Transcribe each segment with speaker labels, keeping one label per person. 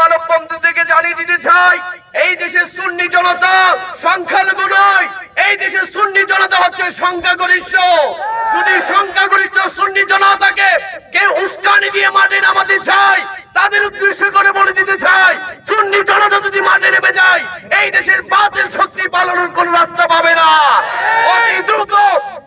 Speaker 1: মানব বন্ধু থেকে জানিয়ে দিতে চাই, এই দেশের সুন্নি জনতা সংখ্যালঘু নয়, এই দেশের সুন্নি জনতা হচ্ছে সংখ্যাগরিষ্ঠ। যদি সংখ্যাগরিষ্ঠ সুন্নি জনতাকে কেউ উস্কানি দিয়ে মাঠে নামাতে চায়, তাদের উদ্দেশ্য করে বলে দিতে চাই, সুন্নি জনতা যদি মাঠে নেমে যায়, এই দেশের বাতিল শক্তি পালনের কোন রাস্তা পাবে না। অতি দ্রুত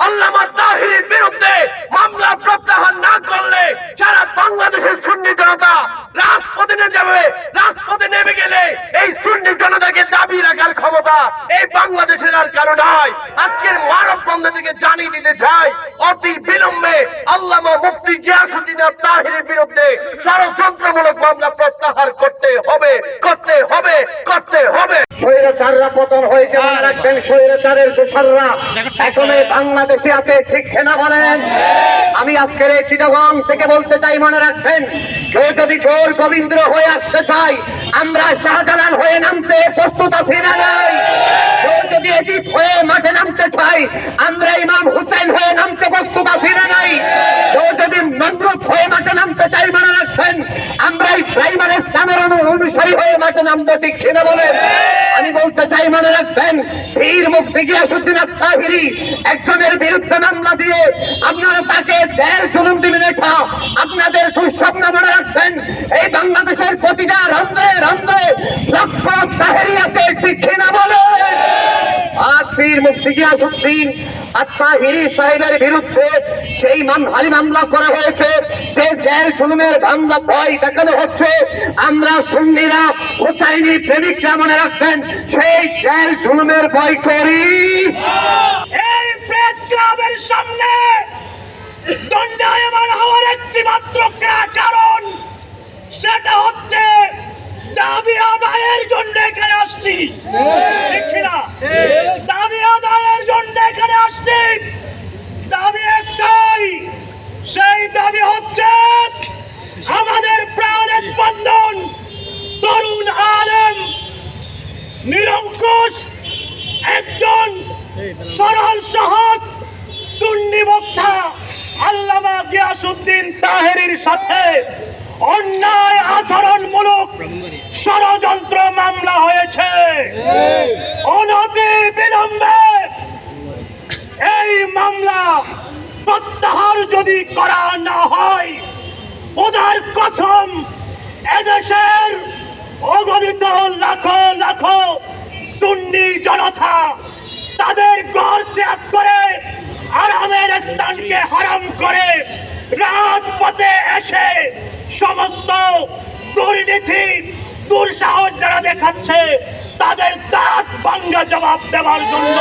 Speaker 1: আল্লামা তাহিরের বিরুদ্ধে মামলা প্রত্যাহার না করলে সারা বাংলাদেশের সুন্নি জনতা রাজপথে নেমে যাবে। রাজপথে নেমে গেলে এই সুন্নি জনতাকে দাবি রাখার ক্ষমতা এই বাংলাদেশের আর কারও নাই। আজকের মানব বন্ধ থেকে জানিয়ে দিতে চাই, অতি বিলম্বে আল্লামা মুফতি গিয়াসুদ্দিন তাহিরের বিরুদ্ধে ষড়যন্ত্রমূলক মামলা প্রত্যাহার করতে হবে করতে হবে করতে হবে।
Speaker 2: স্বৈরাচাররা পতন হয়েছে মনে রাখবেন স্বৈরাচারের দোসররা এখন বাংলাদেশে আছে ঠিক না বলেন। আমি আজকের এই চিটাগং থেকে বলতে চাই মনে রাখবেন কেউ যদি গোর গোবিন্দ হয়ে আসতে চাই আমরা শাহজালাল হয়ে নামতে প্রস্তুত আছি না নাই। কেউ যদি হয়ে মাঠে নামতে চাই আমরা ইমাম হুসেন হয়ে নামতে প্রস্তুত আছি না নাই কেউ যদি নমরুদ হয়ে মাঠে নামতে রাখবেন আমরা ইব্রাহিম আল ইসলামের অনুসারী হয়ে মাঠে নামতে ঠিক কিনা বলেন? আমি বলতে চাই, মনে রাখবেন, বীর মুক্তি গিয়াসুদ্দিন আত্মাহিরি একজনের বিরুদ্ধে মামলা দিয়ে আপনারা তাকে জেল জুলুম দিবেন এটা। আপনাদের দুঃস্বপ্ন মনে রাখবেন, এই বাংলাদেশের প্রতিটা রন্ধ্রে রন্ধ্রে লক্ষ তাহেরি আছে ঠিক কিনা বলেন? আজ পীর মুক্তি গিয়াসুদ্দিন আত্মাহিরি সাহেবের বিরুদ্ধে সেই মামহারি মামলা করা হয়েছে যে জেল জুলুমের মামলা ভয় দেখানো হচ্ছে আমরা সুন্নিরা হুসাইনি প্রেমিকরা মনে রাখবেন সেই জেল জুলুমের ভয় করি।
Speaker 3: এই প্রেস ক্লাবের সামনে দণ্ডায়মান হওয়ার একটি মাত্র কারণ সেটা হচ্ছে দাবি আদায়ের জন্য এখানে আসছি। ঠিক না দাবি আদায়ের জন্য এখানে আসছি দাবি একটাই সেই দাবি হচ্ছে আমাদের প্রাণ স্পন্দন তরুণ আলম নিরঙ্কুশ একজন সরল সহজ সুন্নি বক্তা আল্লামা গিয়াসুদ্দিন তাহেরির সাথে অন্যায় আচরণমূলক ষড়যন্ত্র মামলা হয়েছে। অনতি বিলম্বে এই মামলা প্রত্যাহার যদি করা না হয়, ওদের কসম এদেশের অগণিত লাখো লাখো সুন্নি জনতা তাদের ঘর ত্যাগ করে আরামের স্থানকে হারাম করে রাজপথে এসে সমস্ত দুর্নীতি, দুঃসাহস যারা দেখাচ্ছে, তাদের দাঁত ভাঙ্গা জবাব দেওয়ার জন্য।